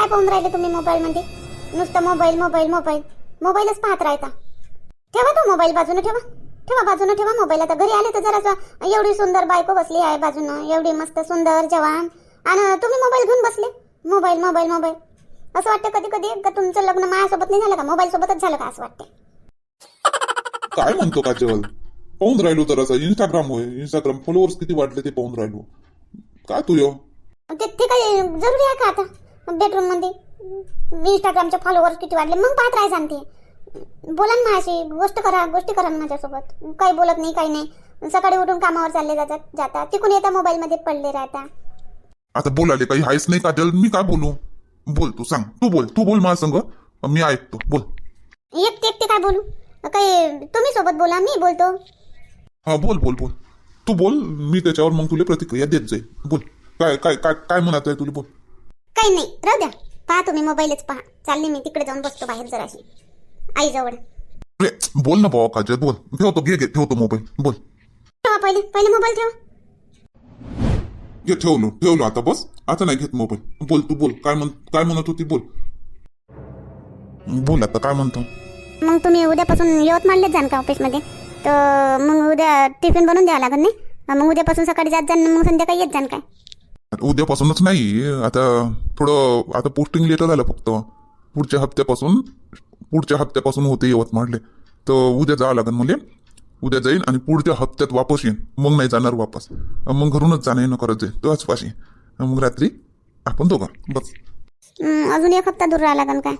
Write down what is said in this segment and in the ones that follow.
काय पाहून राहिले तुम्ही मोबाईलमध्ये नुसतं मोबाईल मोबाईल मोबाईल मोबाईलच पाहत राहता ठेवा तो मोबाईल बाजूने ठेवा. ठेवा बाजूने ठेवा मोबाईल आता घरी आले तर जरासं एवढी सुंदर बायको बसली आहे बाजूनं. एवढी मस्त सुंदर जवान. आणि तुम्ही मोबाईल घेऊन बसले. मोबाईल मोबाईल मोबाईल असं वाटतं कधी कधी का तुमचं लग्न माझ्यासोबत नाही झालं का? मोबाईल सोबतच झालं का असं वाटतं काय म्हणतो काजल? पाहून राहिलो तर असं इंस्टाग्राम होय. इंस्टाग्राम फॉलोअर्स किती वाढले ते पाहून राहिलो. काय तू यो? ते काही जरुरी आहे का आता? बेडरूममध्ये इंस्टाग्रामचे फॉलोअर्स किती वाढले मग पाहत राहायचं आणि ते. बोला ना माझ्याशी गोष्ट करा गोष्टी करा ना माझ्यासोबत. काही बोलत नाही काही नाही. सकाळी उठून कामावर चालले जातात जातात तिकून येता मोबाईलमध्ये पडले राहता. आता बोलाले काही आहेच नाही काजल मी काय बोलू? बोल तू सांग. तू बोल तू बोल माझ्या संग मी ऐकतो. बोल. एकटे एकटे काय बोलू? काही तुम्ही सोबत बोला मी बोलतो. हा बोल बोल बोल. तू बोल मी त्याच्यावर मग तुला प्रतिक्रिया देत जाईल बोल. काय काय काय काय म्हणत आहे तुला? बोल. काही नाही राहू द्या. पहा तुम्ही मोबाईलच पहा. चालले मी तिकडे जाऊन बसतो बाहेर जराशी आईजवळ. अरे बोल ना भावा काजल बोल. ठेवतो घे घे ठेवतो मोबाईल. बोल. ठेवा पहिले पहिले मोबाईल ठेवा. घे ठेवलो ठेवलो आता बस. आता नाही घेत मोबाईल. बोल तू बोल. काय म्हण काय म्हणत होती बोल. बोल आता काय म्हणतो? मग तुम्ही उद्यापासून यवतमाळलेच जाण का ऑफिसमध्ये? तर मग उद्या टिफिन बनवून द्यावं लागेल नाही? मग उद्यापासून सकाळी जात जाण मग संध्याकाळी येत जाण काय? उद्यापासूनच नाही आता थोडं आता पोस्टिंग लेटर आलं फक्त. पुढच्या हप्त्यापासून पुढच्या हप्त्यापासून होते यवतमाळले. तर उद्या जावं लागेल मला. उद्या जाईन आणि पुढच्या हप्त्यात वापस येईन. मग नाही जाणार वापस. मग घरूनच जाणं येणं करत जाईल तो पाशी. मग रात्री आपण दोघं. बस. अजून एक हप्ता दूर राहा लागेल काय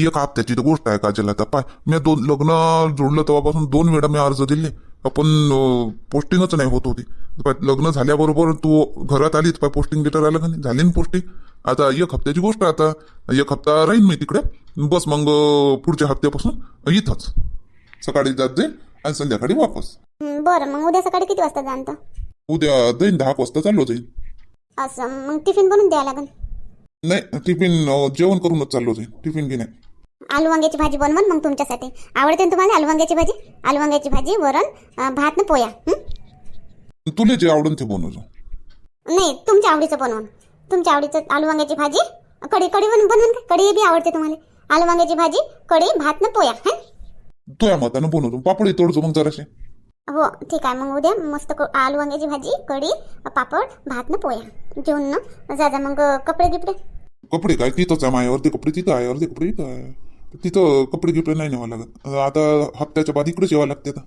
एक हप्त्याची तर गोष्ट आहे काजल आता पाय मी दोन लग्न जोडलं तेव्हापासून दोन वेळा मी अर्ज दिले. पण पोस्टिंगच नाही होत होती. पाय, लग्न झाल्याबरोबर तू घरात आलीच पाय पोस्टिंग लेटर आलं का नाही? झाली ना पोस्टिंग आता एक हप्त्याची गोष्ट आता. एक हप्ता राहीन मी तिकडे. बस मग पुढच्या हप्त्यापासून इथंच. सकाळी जात जाईल आणि संध्याकाळी वापस. बरं. मग उद्या सकाळी किती वाजता जाण तर उद्या जाईन दहा वाजता चाललो जाईन. असं. मग टिफिन बनवून द्यावं लागेल नाही टिफिन जेवण करूनच चाललो जाईन. टिफिन घे नाही. आलू वांग्याची भाजी बनवून मग तुमच्यासाठी. आवडते ना तुम्हाला आलू वांग्याची भाजी? आलू वांग्याची भाजी वरण भात ना पोया? तुला जे आवडून ते बनवतो नाही तुमच्या आवडीचं बनवून. तुमच्या आवडीचं आलू वांग्याची भाजी कढी कढी बनवून बनवून कढी बी आवडते तुम्हाला. आलू वांग्याची भाजी कढी भात ना पोया हं? तुझ्या मतानं बनवतो पापडी तोडतो मग जराशे. हो ठीक आहे. मग उद्या मस्त आलू वांग्याची भाजी कढी पापड भात ना पोया. जेवण ना जा मग कपडे गिपडे कपडे काय तिथंच आहे? माझ्यावर ते कपडे तिथं आहे अर्धे कपडे इथं आहे. तिथं कपडे गिपडे नाही न्यावं लागत. आता हप्त्याच्या बाद इकडेच यावं लागते आता.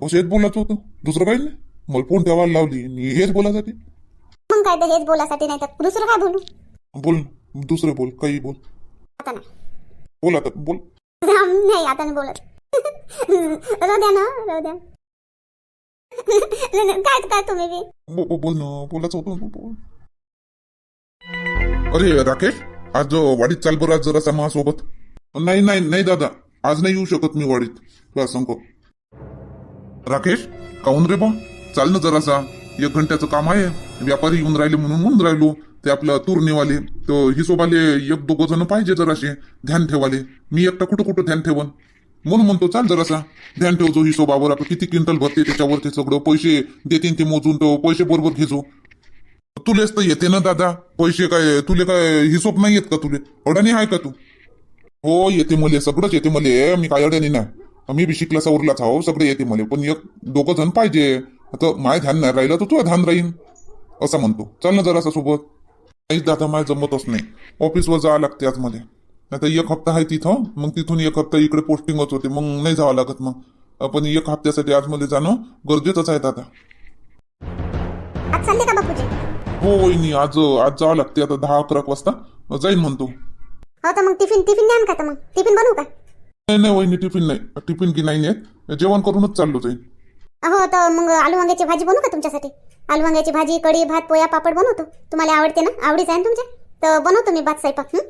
बस हेच बोलायचं होतं. दुसरं काही नाही. मला फोन ठेवायला लावली. आणि हेच बोलायसाठी. मग काय तर हेच बोलासाठी नाही तर दुसरं काय बोलू? बोल. दुसरं बोल. काही बोल. आता नाही. बोल आता. बोल. नाही आता नाही बोलत. राहू द्या ना राहू द्या. काय काय तुम्ही बी? बो- बो- बोल ना. बोलायचं होतं ना, बोल. अरे राकेश आज वाडीत चाल बरं आज जरासा माझ्यासोबत. नाही नाही नाही दादा. आज नाही येऊ शकत मी वाडीत. तुला सांगतो राकेश काऊन रे बा? चाल ना जरासा. एक घंट्याचं काम आहे. व्यापारी येऊन राहिले म्हणून म्हणून राहिलो. ते आपलं तुरणेवाले तर हिशोबाले एक दोघं जण पाहिजे जराशे ध्यान ठेवाले. मी एकटा कुठं कुठं ध्यान ठेवन? म्हणून म्हणतो चाल जरासा. ध्यान ठेवतो हिशोबावर. आपलं किती क्विंटल भरते त्याच्यावर ते सगळं. पैसे देतील ते मोजून तो. पैसे बरोबर घेजो. तुलेच तर येते ना दादा. पैसे काय तुले काय हिशोब नाही येत का तुले? अडाणी आहे का तू? हो येते मले सगळंच येते मले मी काय अडाणी नाही. मी बी शिकला सवरलाच हो सगळं येते मले पण एक दोघं जण पाहिजे. आता माय ध्यान नाही राहिलं तर तुझं ध्यान राहीन. असं म्हणतो. चल ना जरासा सोबत. नाही दादा माय जमतच नाही. ऑफिसवर जावं लागते आज मध्ये आता एक हप्ता आहे तिथं मग तिथून एक हप्ता इकडे पोस्टिंगच होते मग नाही जावं लागत मग. पण एक हप्त्यासाठी आज मध्ये जाणं गरजेचंच आहे दादा. हो आज आज जावं लागते आता दहा अकरा वाजता. जाईन म्हणतो. हो तर मग टिफिन टिफिन द्या ना का तर मग? टिफिन बनवू का? नाही नाही वहिनी टिफिन नाही. टिफिन की नाही नेत जेवण करूनच चाललो जाईन. हो तर मग आलू वांग्याची भाजी बनवू का तुमच्यासाठी? आलू वांग्याची भाजी कढी भात पोया पापड बनवतो. तुम्हाला आवडते ना? आवडीच आहे ना तुमच्या? तर बनवतो मी भात स्वयंपाक हं?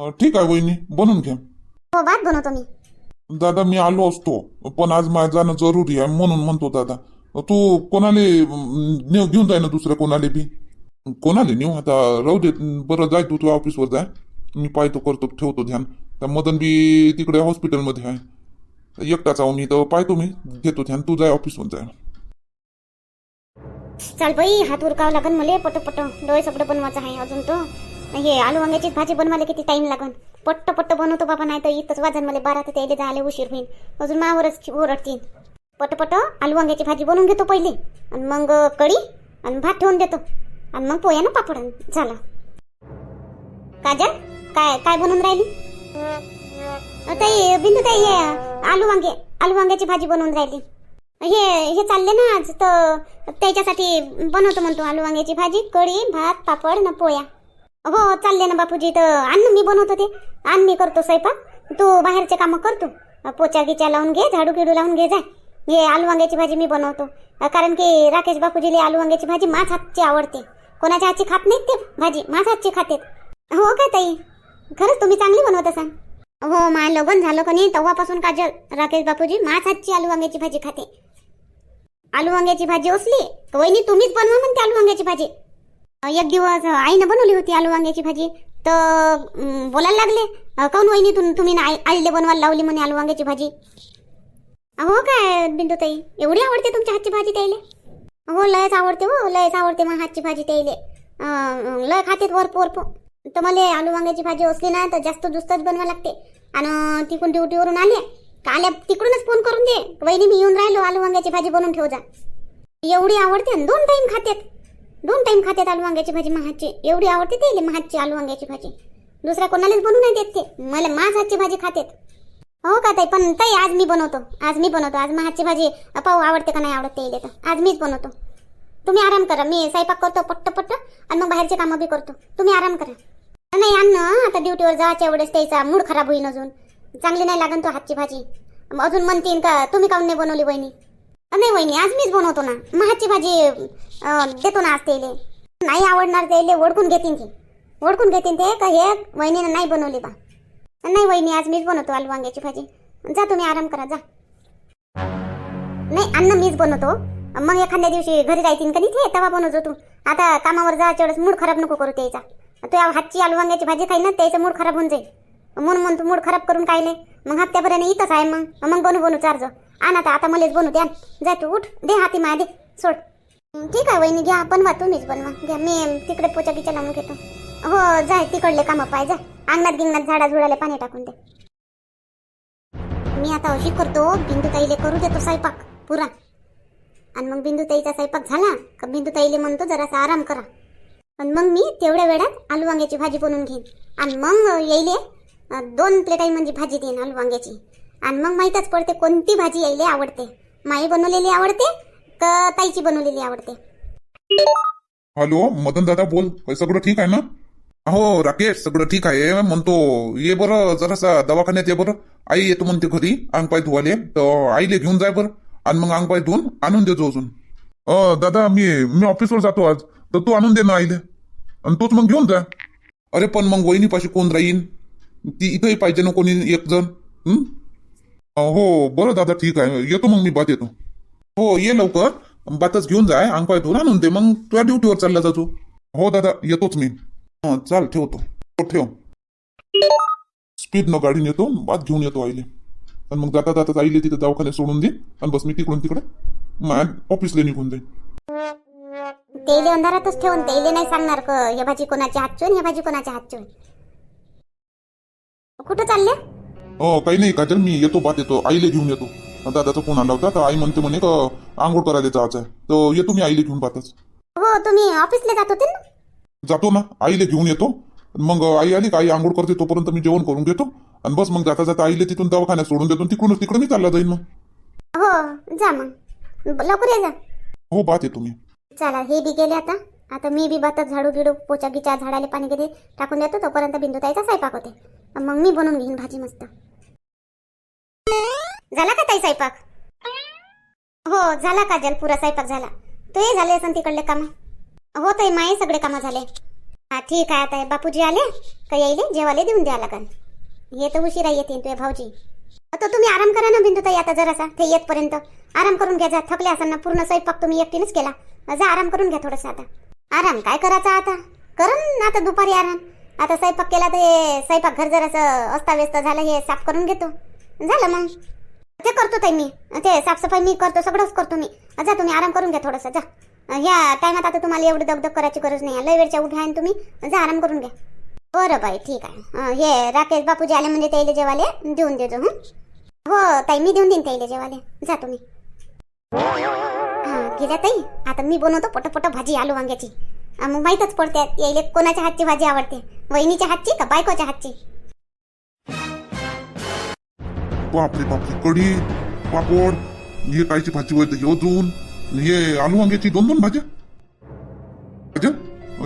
अं, ठीक आहे वहिनी बनवून घ्या. हो भात बनवतो मी. दादा मी आलो असतो. पण आज माझं जाणं जरुरी आहे म्हणून म्हणतो दादा. तू कोणाले अं, नेऊ घेऊन जाय ना दुसऱ्या कोणाले बी? कोणाले नेऊ? आता राहू दे. बरं जाय तू तू ऑफिसवर जाय मी पाहतो करतो ठेवतो ध्यान. त्या मदन बी तिकडे हॉस्पिटलमध्ये आहे. एकटाच आहो मी तर पाहतो मी घेतो ध्यान. तू जाय ऑफिसवर जाय. चाल बाई हात उरकावं लागेल मला पट पट डोळे सगळं बनवायचं आहे अजून तो. हे आलू वांग्याचीच भाजी बनवायला किती टाइम लागन? पट्ट पट्ट बनवतो बाबा नाही तर इथंच वाजन मला बारा तर त्याला जायला उशीर होईल अजून मावरच ओरडतील पट पट आलू वांग्याची भाजी बनवून घेतो पहिले. आणि मग कढी आणि भात ठेवून देतो. आणि मग पोयानं पापड. आण. झाला काजल? काय काय बनवून राहिली? ताई बिंदू ताई हे आलू वांगे आलू वांग्याची भाजी बनवून राहिली. हे हे चालले ना आज तर त्याच्यासाठी बनवतो म्हणतो आलू वांग्याची भाजी कढी भात पापड न पोया हो चालले ना बापूजी तर आण मी बनवतो ते. आण मी करतो स्वयंपाक. तू बाहेरचे कामं करतो पोचा गिचा लावून घे झाडू गिडू लावून घे जाय हे आलू वांग्याची भाजी मी बनवतो. कारण की राकेश बापूजीला आलू वांग्याची भाजी माझ हातची आवडते. कोणाच्या हातची खात नाहीत ते? भाजी माझ हातची खातेत. हो काय ताई? खरंच तुम्ही चांगली बनवत असाल. हो मा लग्न झालं का नाही तेव्हापासून काजल राकेश बापूजी माच हातची आलू वांग्याची भाजी खाते. आलू वांग्याची भाजी असली तर वहिनी तुम्हीच बनवा म्हणते आलू वांग्याची भाजी. एक दिवस आईनं बनवली होती आलू वांग्याची भाजी तर बोलायला लागले काऊन वहिनी तुम तुम्ही आई आईले बनवायला लावली म्हणे आलू वांग्याची भाजी? हो काय बिंदू ताई एवढी आवडते तुमच्या हातची भाजी त्याईले? हो लयच आवडते हो लयच आवडते मग हातची भाजी त्याईले. लय खातेत वरपू वरपू. तर मला आलू वांग्याची भाजी असली ना तर जास्त दुस्तच बनवा लागते. आणि तिकडून ड्युटीवरून आले का आल्या तिकडूनच फोन करून दे. वहिनी मी येऊन राहिलो आलू वांग्याची भाजी बनवून ठेव जा एवढी आवडते आणि दोन टाईम खातेत दोन टाईम खातेत आलू वांग्याची भाजी महाची एवढी आवडते ते महाची आलू वांग्याची भाजी. दुसऱ्या कोणालाच बनवू नाही देत ते. मला माझ हातची भाजी खातेत हो का ताई? पण ताई आज मी बनवतो. आज मी बनवतो. आज महाची भाजी पाहू आवडते का नाही आवडते तर. आज मीच बनवतो. तुम्ही आराम करा. मी स्वयंपाक करतो पट्ट पट्ट आणि मग बाहेरचे कामं बी करतो. तुम्ही आराम करा. नाही अन्न आता ड्युटीवर जायच्या वेळेस त्याचा मूड खराब होईल अजून. चांगली नाही लागन तो हातची भाजी. अजून म्हणतीन का तुम्ही काऊन नाही बनवली वहिनी? नाही वहिनी आज मीच बनवतो ना. मग हातची भाजी देतो ना आज तेले नाही आवडणार तेले ओळखून घेतीन ते. ओळखून घेतीन ते का हे वहिनीनं नाही बनवली बा. नाही वहिनी आज मीच बनवतो आलू वांग्याची भाजी. जा तुम्ही आराम करा जा. नाही अन्न मीच बनवतो. मग एखाद्या दिवशी घरी जायतीन कधी ते तेव्हा बनवतो तू. आता कामावर जायच्या वेळेस मूड खराब नको करू त्याचा. तू या हातची आलू वांग्याची भाजी खाई ना त्याचा मूड खराब होऊन जाईल. म्हणून म्हणतो मूड खराब करून कायले मग हप्त्याभराने इथंच आहे मग. मग बनू बनू चार्ज. आण आता आता मलाच बनू द्या जा तू उठ. दे हाती माया दे सोड ठीक आहे वहिनी घ्या. बनवा तुम्हीच बनवा. घ्या. मी तिकडे पोचा गिचा लावून घेतो. हो जाय तिकडले कामं पाय जा. अंगणात गिंगणात झाडा झुडाले पाणी टाकून दे. मी आता अशी करतो बिंदू ताईले करू देतो स्वयंपाक. पुरा. आणि मग बिंदुताईचा स्वयंपाक झाला का बिंदू ताईले म्हणतो जरासा आराम करा. आणि मग मी तेवढ्या वेळात आलू वांग्याची भाजी बनवून घेईन. आणि मग येईले दोन दोन प्लेटाई म्हणजे भाजी देईन आलू वांग्याची. आणि मग माहीतच पडते कोणती भाजी यायले आवडते. माई बनवलेली आवडते का ताईची बनवलेली आवडते? हॅलो मदन दादा बोल. सगळं ठीक आहे ना? हो राकेश सगळं ठीक आहे. म्हणतो ये बरं जरासा दवाखान्यात ये बरं. आई येतो म्हणते घरी अंग पाय धुवाले. तर आईले घेऊन जाय बरं. आणि मग अंग पाय धुवून आणून देतो अजून. अ दादा मी मी ऑफिसवर जातो आज. तर तू आणून दे ना आईले. आणि तूच मग घेऊन जा. अरे पण मग वहिनीपाशी कोण राहीन? ती इथंही पाहिजे ना कोणी एक जण हं? अ, हो बरं दादा ठीक आहे. येतो मग मी बात येतो. हो ये लवकर. बातच घेऊन जाय अंग पाय धुवून आणून दे. मग तुझ्या ड्युटीवर चालला जातो. हो दादा येतोच मी. हं, चाल ठेवतो. हो ठेव. स्पीड न गाडीने येतो बात घेऊन येतो आईले. आणि मग जाता जाता आईले तिथे दवाखान्यात सोडून दे आणि बस मी तिकडून तिकडे माझ्या ऑफिसला निघून जाईन. तेले अंधारातच ठेवून तेले नाही सांगणार क हे भाजी कोणाची हातची होईल, हे भाजी कोणाच्या हातची. कुठं चालले? हो काही नाही काजल मी येतो बात येतो आईले घेऊन येतो. दादाचा फोन आला होता तर आई म्हणते म्हणे का आंघोळ करायला जायचं आहे. तर येतो मी आईले घेऊन बातच. हो तुम्ही ऑफिसला जात होते ना? जातो ना आईले घेऊन येतो. मग आई आली का आई आंघोळ करते तोपर्यंत मी जेवण करून घेतो आणि बस मग जाता जाता आईले तिथून दवाखान्यात सोडून देतो आणि तिकडूनच तिकडे मी चालला जाईन मग. हो जा मग. लवकर ये जा. हो बात येतो मी. चला हे बी गेले आता. आता मी बी बातात झाडू गिडू पोचा गिचा झाडाले पाणी गिरी टाकून देतो तोपर्यंत बिंदुताईचा स्वयंपाक होते. मग मी बनवून घेईन भाजी मस्त. झाला का ताई स्वयंपाक? हो झाला काजल पुरा स्वयंपाक झाला. तो हे झाले असं तिकडले काम. हो ताई माये सगळे कामं झाले. हा ठीक आहे आता. बापूजी आले? का येईले? जेवायला देऊन द्या लागन. हे तर उशिरा येतील तुझे भाऊजी. आता तुम्ही आराम करा ना बिंदुताई आता जरासा. ते येतपर्यंत. आराम करून घ्या जा. थकले असाल ना पूर्ण स्वयंपाक तुम्ही एकटीनेच केला. जा आराम करून घ्या थोडंसं आता. आराम काय करायचा आता? करन ना आता दुपारी आराम. आता स्वयंपाक केला तर हे स्वयंपाक घर जरासं अस्ताव्यस्त झालं हे साफ करून घेतो. झालं मग. ते करतो ताई मी. ते साफसफाई मी करतो सगळंच करतो मी. जा तुम्ही आराम करून घ्या थोडंसं. जा. ह्या टायमात आता तुम्हाला एवढं दगदग करायची गरज नाही. लय वेळच्या उभ्या आहे ना तुम्ही. जा आराम करून घ्या. बरं बाई ठीक आहे. हे राकेश बापूजी आले म्हणजे त्याला जेवाले. देऊन देजो हं. हो ताई मी देऊन देईन त्याला जेवाले. जा तुम्ही. गेल्या ताई. आता मी बनवतो पटपट भाजी आलू वांग्याची. मग माहीतच पडते यायले कोणाच्या हातची भाजी आवडते? वहिनीच्या हातची का बायकोच्या हातची? बापरे बापरे कढी. पापड हे कायची भाजी होय हे अजून हे आलू वांग्याची दोन दोन भाज्या? भाज्या?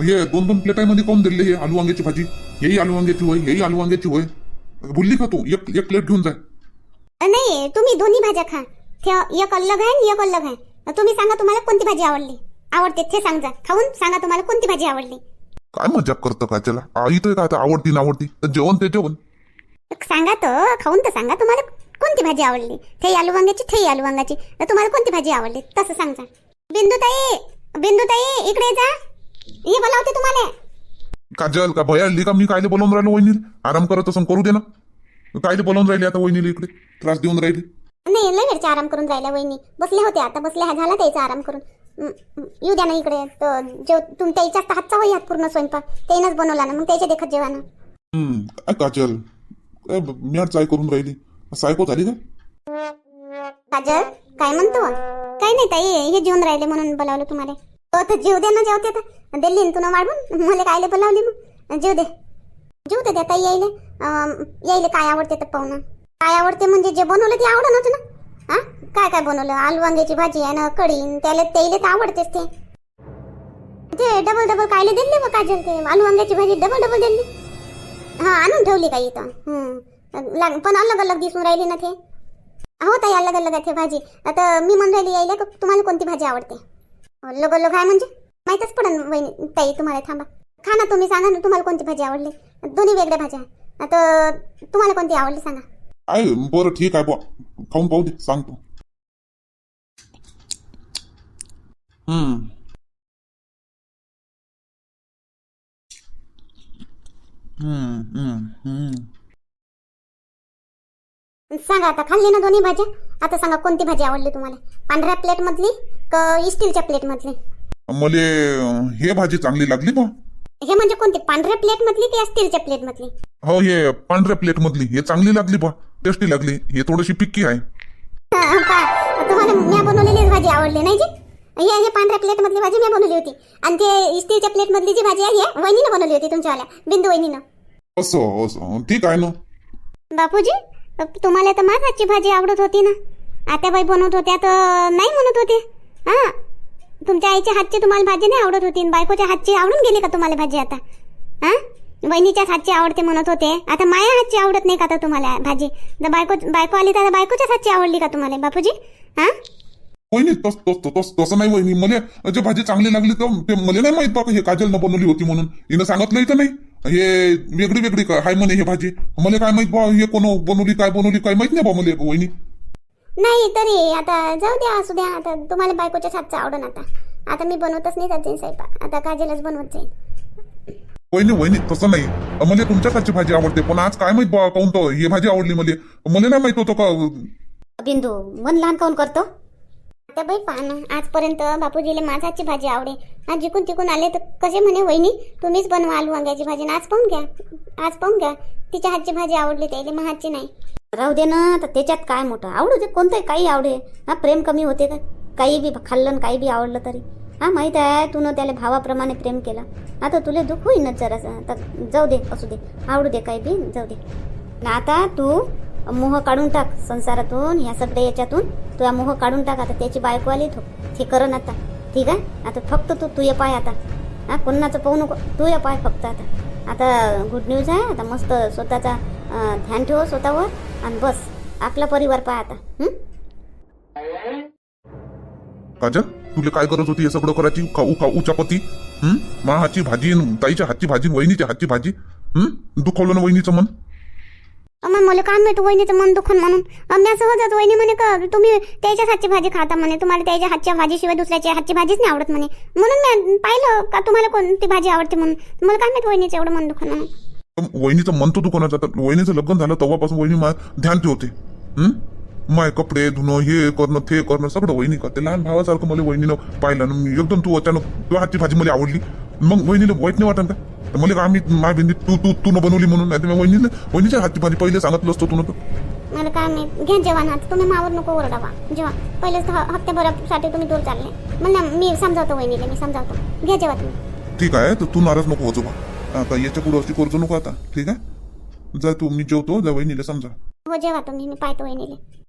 हे दोन दोन प्लेटामध्ये कोण दिले हे आलू वांग्याची भाजी? हेही आलू वांग्याची होय हेही आलू वांग्याची होय. बोलली का तू? एक एक प्लेट घेऊन जाय नाही तुम्ही दोन्ही भाज्या खा. एक अलग आहे आणि एक अलग आहे. तुम्ही सांगा तुम्हाला कोणती भाजी आवडली? आवडते ते सांगा. खाऊन सांगा तुम्हाला कोणती भाजी आवडली? काय मजाक करतं का त्याला? आई तर काय आता आवडती ना आवडती तर जेवण ते जेवण. सांगा तर खाऊन तर सांगा तुम्हाला कोणती भाजी आवडली? ते आलू वांग्याची ते आलू वांग्याची तर तुम्हाला कोणती भाजी आवडली? तसं सांगा बिंदुताई बिंदुताई इकडे जा. हे बोलावते तुम्हाला. काजल का भया आली का? मी कायले बोलावून राहिलो वहिनीला? आराम करत असं करू दे ना. कायले बोलावून राहिली आता वहिनीला इकडे? त्रास देऊन राहिली. नाही लय वेळचा आराम करून राहिल्या वहिनी. बसले होते आता बसले हा झाला त्याचा आराम करून. येऊ द्या ना इकडे. तर जेव तुम त्याच्याच हातचा होई हात पूर्ण स्वयंपाक. त्यानंच बनवला ना मग त्याच्या देखत जेवा ना. हम्म काय काजल? काय म्याड चाय करून राहिली. सायको झाली का काजल काय म्हणतो? काय नाही ताई हे जेवण राहिले म्हणून बोलावलं तुम्हाला. तो तर जेव दे ना जेवते तर दिल्ली तुला वाढवून. मला कायले बोलावली मग. जेव दे. जीव दे त्या ताई यायले. यायले काय आवडते तर पाहुणं काय आवडते म्हणजे जे बनवलं ते आवडत ना. हा? काय काय बनवलं? आलू वांग्याची भाजी आहे ना कढी त्याला त्याला तर आवडतेच ते. ते डबल डबल कायले दिले मग काजल ते? आलू वांग्याची भाजी डबल डबल दिली. हा आणून ठेवली का इथं? हम्म. लाग- पण अलग अलग दिसून राहिली ना ते. हो ताई अलग अलग आहे भाजी. आता मी म्हणून राहिली यायला का? तुम्हाला कोणती भाजी आवडते? अलग अलग आहे म्हणजे? माहीतच पडन वहिनी. ताई तुम्हाला थांबा. खा ना तुम्ही सांगा ना तुम्हाला कोणती भाजी आवडली. दोन्ही वेगळ्या भाज्या आता तुम्हाला कोणती आवडली सांगा. आहे बरं ठीक आहे बुवा. खाऊन पाहू दे सांगतो. हम्म. हम्म हम्म हम्म. सांगा आता खाल्ली ना दोन्ही भाज्या? आता सांगा कोणती भाजी आवडली तुम्हाला? पांढऱ्या प्लेटमधली का स्टीलच्या प्लेटमधली? मले हे भाजी चांगली लागली बा. हे म्हणजे कोणती पांढऱ्या प्लेटमधली की स्टीलच्या प्लेटमधली? हो हे पांढऱ्या प्लेट मधली हे चांगली लागली बा. टेस्टी लागली हे थोडीशी पिक्की आहे. हा, तुम्हाला मी बनवलेलीच भाजी आवडली नाही जी? हे हे पांढऱ्या प्लेट मधली भाजी मी बनवली होती. आणि ते स्टीलच्या प्लेट मधली जी भाजी आहे हे वहिनीनं बनवली होती तुमच्यावाल्या बिंदू वहिनीनं. असं असं ठीक आहे ना. बापूजी तुम्हाला तर माझ हातची भाजी आवडत होती ना. आत्याबाई बनवत होत्या तर नाही म्हणत होते. हा. तुमच्या आईच्या हातची तुम्हाला भाजी नाही आवडत होती बायकोच्या हातची आवडून गेली का तुम्हाला भाजी आता? हा? बहिणीच्याच हातची आवडते म्हणत होते. आता माया हातची आवडत नाही का आता तुम्हाला भाजी? तर बायको बायको आली तर बायकोच्याच हातची आवडली का तुम्हाला? बापूजी? हा? वहिनी तस तस तस तसं नाही वहिनी. मला जे भाजी चांगली लागली तर ते मला नाही माहीत बाबा हे काजलनं बनवली होती म्हणून. हिनं सांगितलं इथं नाही. हे वेगळी वेगळी का- हाय म्हणे हे भाजी. मला काय माहीत बा हे कोण बनवली काय बनवली काय माहीत नाही बा मला वहिनी. नाही तरी आता जाऊ द्या असू द्या. आता तुम्हाला बायकोच्याच हातचं आवडन आता. आता मी बनवतच नाही जाते स्वयंपाक आता काजलच बनवत जाईल वहिनी वहिनी तसं नाही. मला तुमच्याच हातची भाजी आवडते पण आज काय माहीत बा काऊन तर ही भाजी आवडली मला. मला नाही माहीत होतं का? बिंदू मन लहान काऊन करतो? आता बाई पहा ना आजपर्यंत बापूजीला माझाची भाजी आवडे. आज जिकून तिकून आले तर कसे म्हणे वहिनी? तुम्हीच बनवा आलू वांग्याची भाजी आणि आज पाहून घ्या. आज पाहून घ्या. तिच्या हातची भाजी आवडली त्याला मग हातची नाही. राहू दे ना तर त्याच्यात काय मोठं आवडू दे. कोणतंही काही आवडे. हा प्रेम कमी होते का? काही बी खाल्लं आणि काही बी आवडलं तरी. हा माहीत आहे तू त्याला भावाप्रमाणे प्रेम केला. आता तुला दुःख होईनच जरासं. तर जाऊ दे असू दे. आवडू दे काही बी जाऊ दे. आता तू मोह काढून टाक संसारातून ह्या सगळ्या याच्यातून. तू या मोह काढून टाक आता त्याची बायको आली तो ते करण आता. ठीक आहे? आता फक्त तू तू ये पाय आता. हा कोणाचं पाहू नको. तू ये पाय फक्त आता. आता गुड न्यूज आहे आता मस्त स्वतःचा ध्यान ठेव स्वतःवर आणि बस. आपला परिवार पाय आता. हं? काजल तुला काय गरज होती हे सगळं करायची? खाऊ खाऊ चपाती? हं? मा हातची भाजी ताईच्या हातची भाजी वहिनीच्या हातची भाजी? हं? दुखवलं ना वहिनीचं मन? मग मला काम मिळतो वहिनीचं मन दुखन म्हणून? मी असं होत वहिनी म्हणे का? तुम्ही त्याच्याच हातची भाजी खाता म्हणे. तुम्हाला त्याच्या हातच्या भाजीशिवाय दुसऱ्याच्या हातची भाजीच नाही आवडत म्हणे. म्हणून मी पाहिलं का तुम्हाला कोणती भाजी आवडते म्हणून? मला काय माहिती वहिनीचं एवढं मन दुखन म्हणून? वहिनीचं मन तो दुकानाचं तर वहिनीचं लग्न झालं तेव्हापासून वहिनी माय ध्यान ठेवते. माय कपडे धुणं हे करणं ते करणं सगळं वहिनी करते. लहान भावासारखं मला वहिनीनं पाहिलं मी एकदम तू अचानक तू हातची भाजी मला आवडली. मग वहिनीला वाईट नाही वाटत का? तर मला आम्ही माय भेंडी तू तू तू न बनवली म्हणून. नाही तर वहिनीच्या हातची भाजी पहिले सांगितलं असतो तू न. तर मला काय मी घ्या जेवण आता तुम्ही मावर नको ओरडावा जेव्हा पहिलेच ह- हप्त्याभरासाठी तुम्ही दूर चालले. मला मी समजावतो वहिनीला मी समजावतो. घ्या जेव्हा तुम्ही. ठीक आहे तर तू नाराज नको होतो बा. आता याच्यापुढे अशी करतो नको आता. ठीक आहे? जा तू मी जेवतो. जा वहिनीला समजा. हो जेव्हा तुम्ही. मी पाहतो वहिनीला.